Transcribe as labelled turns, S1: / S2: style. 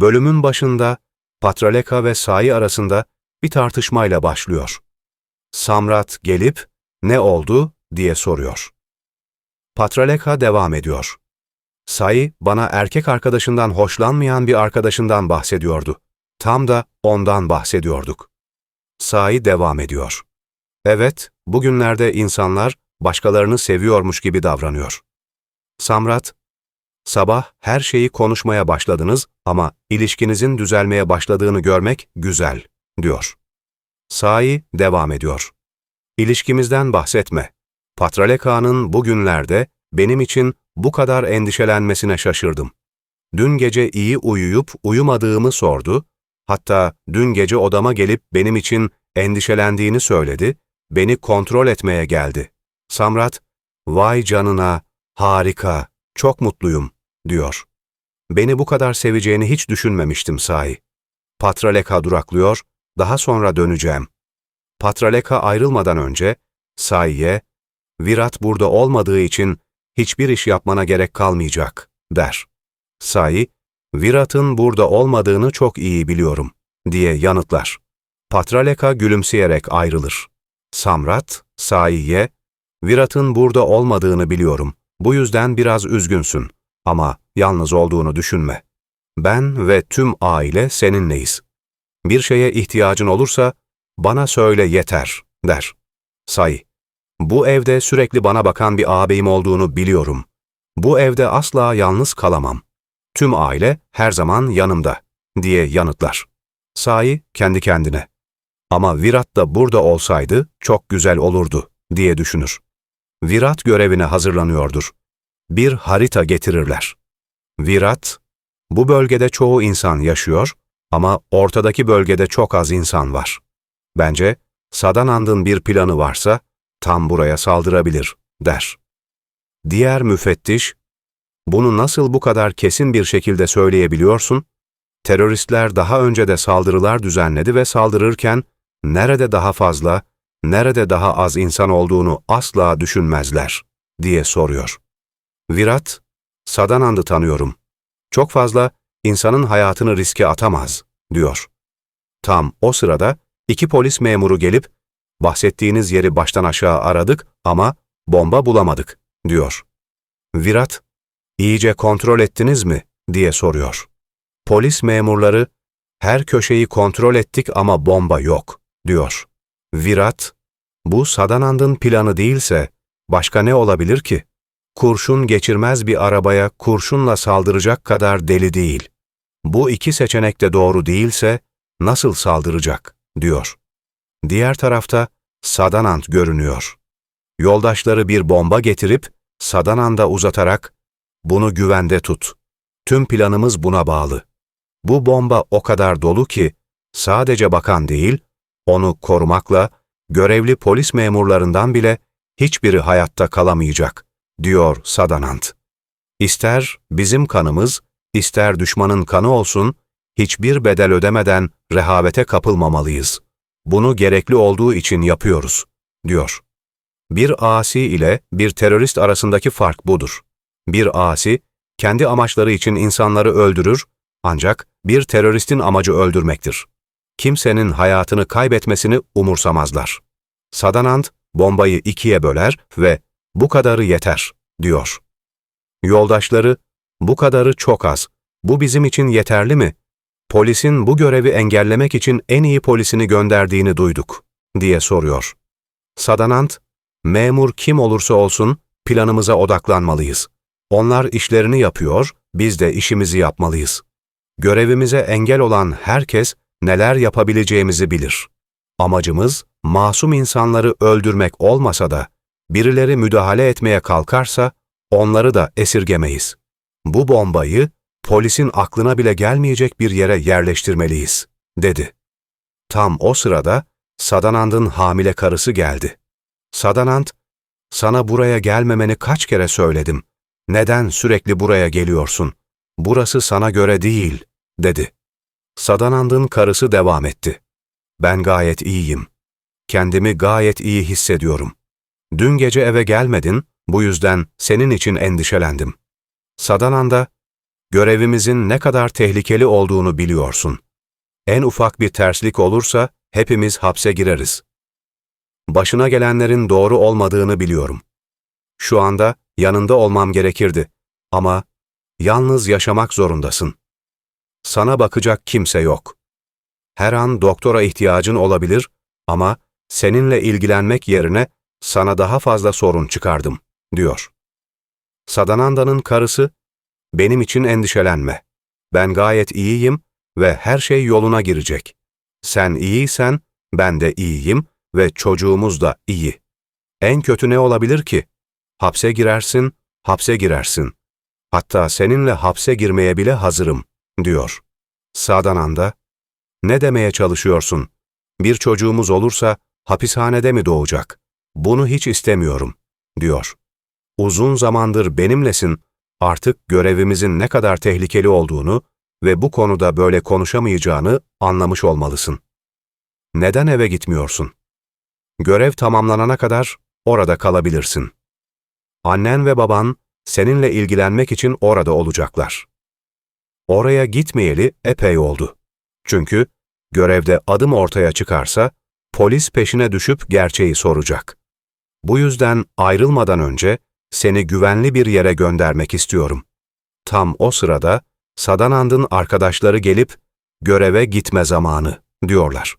S1: Bölümün başında Patraleka ve Sai arasında bir tartışmayla başlıyor. Samrat gelip ne oldu diye soruyor. Patraleka devam ediyor. Sai bana erkek arkadaşından hoşlanmayan bir arkadaşından bahsediyordu. Tam da ondan bahsediyorduk. Sai devam ediyor. Evet, bugünlerde insanlar başkalarını seviyormuş gibi davranıyor. Samrat, sabah her şeyi konuşmaya başladınız ama ilişkinizin düzelmeye başladığını görmek güzel, diyor. Sai devam ediyor. İlişkimizden bahsetme. Patraleka'nın bugünlerde benim için bu kadar endişelenmesine şaşırdım. Dün gece iyi uyuyup uyumadığımı sordu, hatta dün gece odama gelip benim için endişelendiğini söyledi, beni kontrol etmeye geldi. Samrat, vay canına, harika, çok mutluyum, diyor. Beni bu kadar seveceğini hiç düşünmemiştim sahi. Patraleka duraklıyor, daha sonra döneceğim. Patraleka ayrılmadan önce, Sai'ye, Virat burada olmadığı için hiçbir iş yapmana gerek kalmayacak, der. Sai, Virat'ın burada olmadığını çok iyi biliyorum, diye yanıtlar. Patraleka gülümseyerek ayrılır. Samrat, Sai'ye, Virat'ın burada olmadığını biliyorum. Bu yüzden biraz üzgünsün. Ama yalnız olduğunu düşünme. Ben ve tüm aile seninleyiz. Bir şeye ihtiyacın olursa bana söyle yeter, der. Say, bu evde sürekli bana bakan bir ağabeyim olduğunu biliyorum. Bu evde asla yalnız kalamam. Tüm aile her zaman yanımda, diye yanıtlar. Sai kendi kendine. Ama Virat da burada olsaydı çok güzel olurdu, diye düşünür. Virat görevine hazırlanıyordur. Bir harita getirirler. Virat, bu bölgede çoğu insan yaşıyor ama ortadaki bölgede çok az insan var. Bence Sadanand'ın bir planı varsa tam buraya saldırabilir, der. Diğer müfettiş, bunu nasıl bu kadar kesin bir şekilde söyleyebiliyorsun? Teröristler daha önce de saldırılar düzenledi ve saldırırken nerede daha fazla, nerede daha az insan olduğunu asla düşünmezler, diye soruyor. Virat, Sadanand'ı tanıyorum. Çok fazla insanın hayatını riske atamaz, diyor. Tam o sırada iki polis memuru gelip, bahsettiğiniz yeri baştan aşağı aradık ama bomba bulamadık, diyor. Virat, iyice kontrol ettiniz mi, diye soruyor. Polis memurları, her köşeyi kontrol ettik ama bomba yok, diyor. Virat, bu Sadanand'ın planı değilse başka ne olabilir ki? Kurşun geçirmez bir arabaya kurşunla saldıracak kadar deli değil. Bu iki seçenek de doğru değilse nasıl saldıracak, diyor. Diğer tarafta Sadanand görünüyor. Yoldaşları bir bomba getirip Sadanand'a uzatarak bunu güvende tut. Tüm planımız buna bağlı. Bu bomba o kadar dolu ki sadece bakan değil, onu korumakla görevli polis memurlarından bile hiçbiri hayatta kalamayacak, diyor Sadanand. İster bizim kanımız, ister düşmanın kanı olsun, hiçbir bedel ödemeden rehavete kapılmamalıyız. Bunu gerekli olduğu için yapıyoruz, diyor. Bir asi ile bir terörist arasındaki fark budur. Bir asi, kendi amaçları için insanları öldürür, ancak bir teröristin amacı öldürmektir kimsenin hayatını kaybetmesini umursamazlar. Sadanand bombayı ikiye böler ve bu kadarı yeter, diyor. Yoldaşları, bu kadarı çok az, bu bizim için yeterli mi? Polisin bu görevi engellemek için en iyi polisini gönderdiğini duyduk, diye soruyor. Sadanand, memur kim olursa olsun planımıza odaklanmalıyız. Onlar işlerini yapıyor, biz de işimizi yapmalıyız. Görevimize engel olan herkes neler yapabileceğimizi bilir. Amacımız masum insanları öldürmek olmasa da birileri müdahale etmeye kalkarsa onları da esirgemeyiz. Bu bombayı polisin aklına bile gelmeyecek bir yere yerleştirmeliyiz, dedi. Tam o sırada Sadanand'ın hamile karısı geldi. Sadanand, sana buraya gelmemeni kaç kere söyledim. Neden sürekli buraya geliyorsun? Burası sana göre değil, dedi. Sadanand'ın karısı devam etti. Ben gayet iyiyim. Kendimi gayet iyi hissediyorum. Dün gece eve gelmedin, bu yüzden senin için endişelendim. Sadananda, görevimizin ne kadar tehlikeli olduğunu biliyorsun. En ufak bir terslik olursa hepimiz hapse gireriz. Başına gelenlerin doğru olmadığını biliyorum. Şu anda yanında olmam gerekirdi ama yalnız yaşamak zorundasın. Sana bakacak kimse yok. Her an doktora ihtiyacın olabilir ama seninle ilgilenmek yerine sana daha fazla sorun çıkardım, diyor. Sadananda'nın karısı, benim için endişelenme. Ben gayet iyiyim ve her şey yoluna girecek. Sen iyiysen ben de iyiyim ve çocuğumuz da iyi. En kötü ne olabilir ki? Hapse girersin, hapse girersin. Hatta seninle hapse girmeye bile hazırım, diyor. Sadananda, ne demeye çalışıyorsun? Bir çocuğumuz olursa hapishanede mi doğacak? Bunu hiç istemiyorum, diyor. Uzun zamandır benimlesin, artık görevimizin ne kadar tehlikeli olduğunu ve bu konuda böyle konuşamayacağını anlamış olmalısın. Neden eve gitmiyorsun? Görev tamamlanana kadar orada kalabilirsin. Annen ve baban seninle ilgilenmek için orada olacaklar. Oraya gitmeyeli epey oldu. Çünkü görevde adım ortaya çıkarsa polis peşine düşüp gerçeği soracak. Bu yüzden ayrılmadan önce seni güvenli bir yere göndermek istiyorum. Tam o sırada Sadanand'ın arkadaşları gelip göreve gitme zamanı diyorlar.